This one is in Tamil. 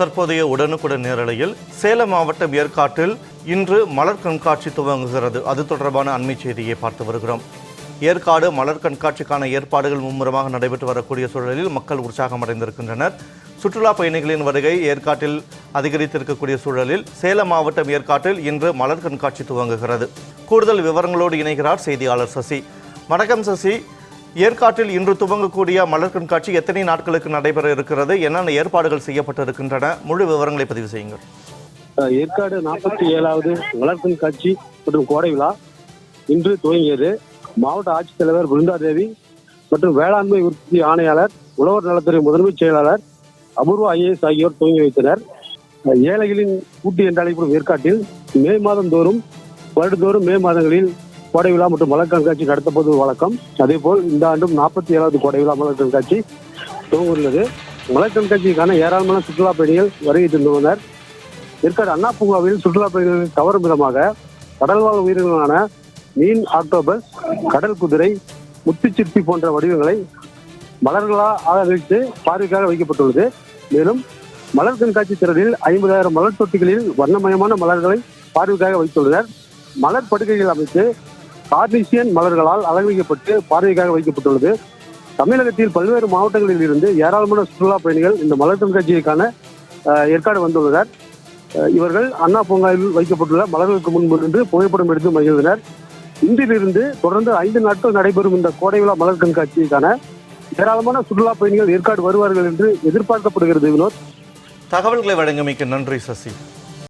தற்போதைய உடனுக்குடன் நேரலையில் சேலம் மாவட்டம் ஏற்காட்டில் இன்று மலர் கண்காட்சி துவங்குகிறது. அது தொடர்பான அண்மை செய்தியை பார்த்து வருகிறோம். ஏற்காடு மலர் கண்காட்சிக்கான ஏற்பாடுகள் மும்முரமாக நடைபெற்று வரக்கூடிய சூழலில் மக்கள் உற்சாகம் அடைந்திருக்கின்றனர் சுற்றுலா பயணிகளின் வருகை ஏற்காட்டில் அதிகரித்திருக்கக்கூடிய சூழலில் சேலம் மாவட்டம் ஏற்காட்டில் இன்று மலர் கண்காட்சி துவங்குகிறது. கூடுதல் விவரங்களோடு இணைகிறார் செய்தியாளர் சசி. வணக்கம் சசி. ஏற்காட்டில் இன்று துவங்கக்கூடிய மலர் கண்காட்சி எத்தனை நாட்களுக்கு நடைபெற இருக்கிறது? என்னென்ன ஏற்பாடுகள் செய்யப்பட்டிருக்கின்றன? முழு விவரங்களை பதிவு செய்யுங்கள். ஏற்காடு நாற்பத்தி ஏழாவது மலர் கண்காட்சி மற்றும் கோடை விழா இன்று துவங்கியது. மாவட்ட ஆட்சித்தலைவர் பிருந்தாதேவி மற்றும் வேளாண்மை உற்பத்தி ஆணையாளர் உழவர் நலத்துறை முதன்மைச் செயலாளர் அபூர்வா ஐஏஎஸ் ஆகியோர் துவங்கி வைத்தனர். ஏழைகளின் கூட்டு என்று அழைக்கப்படும் ஏற்காட்டில் மே மாதம் தோறும் வருடந்தோறும் மே மாதங்களில் கோடை விழா மற்றும் மலர் கண்காட்சி நடத்தப்படுவது வழக்கம். அதேபோல் இந்த ஆண்டும் நாற்பத்தி ஏழாவது கோடை விழா மலர் கண்காட்சி துவங்க உள்ளது மலர் கண்காட்சிக்கான ஏராளமான சுற்றுலா பயணிகள் வருகை தந்துள்ளனர். ஏற்காடு அண்ணா பூங்காவில் சுற்றுலா பயணிகள் கவரும் விதமாக கடல்வாழ் உயிரினங்களான மீன் ஆக்டோபஸ் கடல் குதிரை முத்துச்சிற்பி போன்ற வடிவங்களை மலர்களாக ஆதரித்து பார்வைக்காக வைக்கப்பட்டுள்ளது. மேலும் மலர் கண்காட்சி திறனில் ஐம்பதாயிரம் மலர் தொட்டிகளில் வண்ணமயமான மலர்களை பார்வைக்காக வைத்துள்ளனர். மலர் படுக்கைகள் அமைத்து கார்னிசியன் மலர்களால் அலங்கரிக்கப்பட்டு பார்வைக்காக வைக்கப்பட்டுள்ளது. தமிழகத்தில் பல்வேறு மாவட்டங்களில் இருந்து ஏராளமான சுற்றுலா பயணிகள் இந்த மலர் கண்காட்சியை ஏற்காடு வந்துள்ளனர். இவர்கள் அண்ணா பூங்காவில் வைக்கப்பட்டுள்ள மலர்களுக்கு முன்பு நின்று புகைப்படம் எடுத்து மகிழ்ந்தனர். இன்றிலிருந்து தொடர்ந்து ஐந்து நாட்கள் நடைபெறும் இந்த கோடை விழா மலர் கண்காட்சிக்கான ஏராளமான சுற்றுலா பயணிகள் ஏற்காடு வருவார்கள் என்று எதிர்பார்க்கப்படுகிறது வினோத். தகவல்களை வழங்கமைக்க நன்றி சசி.